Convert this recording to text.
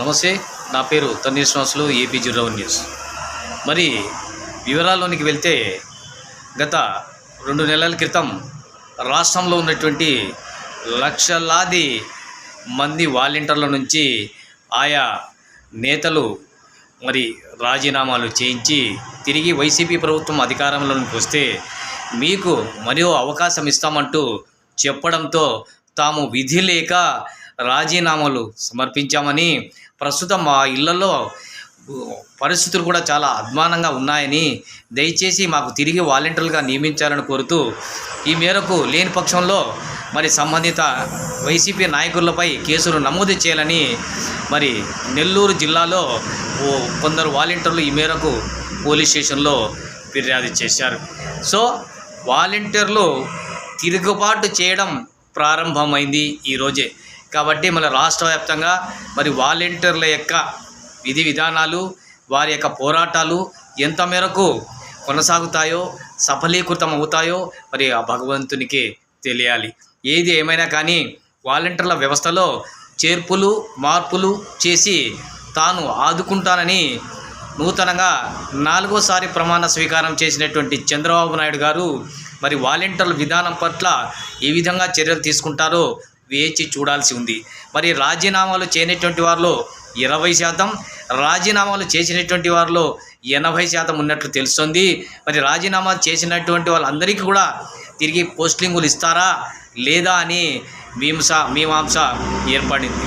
నమస్తే నా పేరు Thanneer Srinivasulu AP zero news. మరి వివరాల్లోనికి వెళ్తే గత రెండు నెలల క్రితం రాష్ట్రంలో ఉన్నటువంటి లక్షలాది మంది వాలంటీర్ల నుంచి ఆయా నేతలు మరి రాజీనామాలు చేయించి తిరిగి వైసీపీ ప్రభుత్వం అధికారంలోకి వస్తే మీకు మరో అవకాశం ఇస్తామంటూ చెప్పడంతో తాము విధి లేక రాజీనామాలు సమర్పించామని ప్రస్తుతం మా ఇళ్ళలో పరిస్థితులు కూడా చాలా అద్మానంగా ఉన్నాయని దయచేసి మాకు తిరిగి వాలంటీర్లుగా నియమించాలని కోరుతూ ఈ మేరకు లేని పక్షంలో మరి సంబంధిత వైసీపీ నాయకులపై కేసులు నమోదు చేయాలని మరి నెల్లూరు జిల్లాలో ఓ కొందరు వాలంటీర్లు ఈ మేరకు పోలీస్ స్టేషన్లో ఫిర్యాదు చేశారు. సో వాలంటీర్లు తిరుగుబాటు చేయడం ప్రారంభమైంది ఈరోజే కాబట్టి మన రాష్ట్ర వ్యాప్తంగా మరి వాలంటీర్ల యొక్క విధి విధానాలు వారి యొక్క పోరాటాలు ఎంత మేరకు కొనసాగుతాయో సఫలీకృతం అవుతాయో మరి ఆ భగవంతునికి తెలియాలి. ఏది ఏమైనా కానీ వాలంటీర్ల వ్యవస్థలో చేర్పులు మార్పులు చేసి తాను ఆదుకుంటానని నూతనంగా నాలుగోసారి ప్రమాణ స్వీకారం చేసినటువంటి చంద్రబాబు నాయుడు గారు మరి వాలంటీర్ల విధానం పట్ల ఏ విధంగా చర్యలు తీసుకుంటారో వేచి చూడాల్సి ఉంది. మరి రాజీనామాలు చేయనటువంటి వారిలో ఇరవై శాతం రాజీనామాలు చేసినటువంటి వారిలో ఎనభై శాతం ఉన్నట్లు తెలుస్తుంది. మరి రాజీనామా చేసినటువంటి వాళ్ళందరికీ కూడా తిరిగి పోస్టింగులు ఇస్తారా? లేదా అని మీమాంస మీమాంస ఏర్పడింది.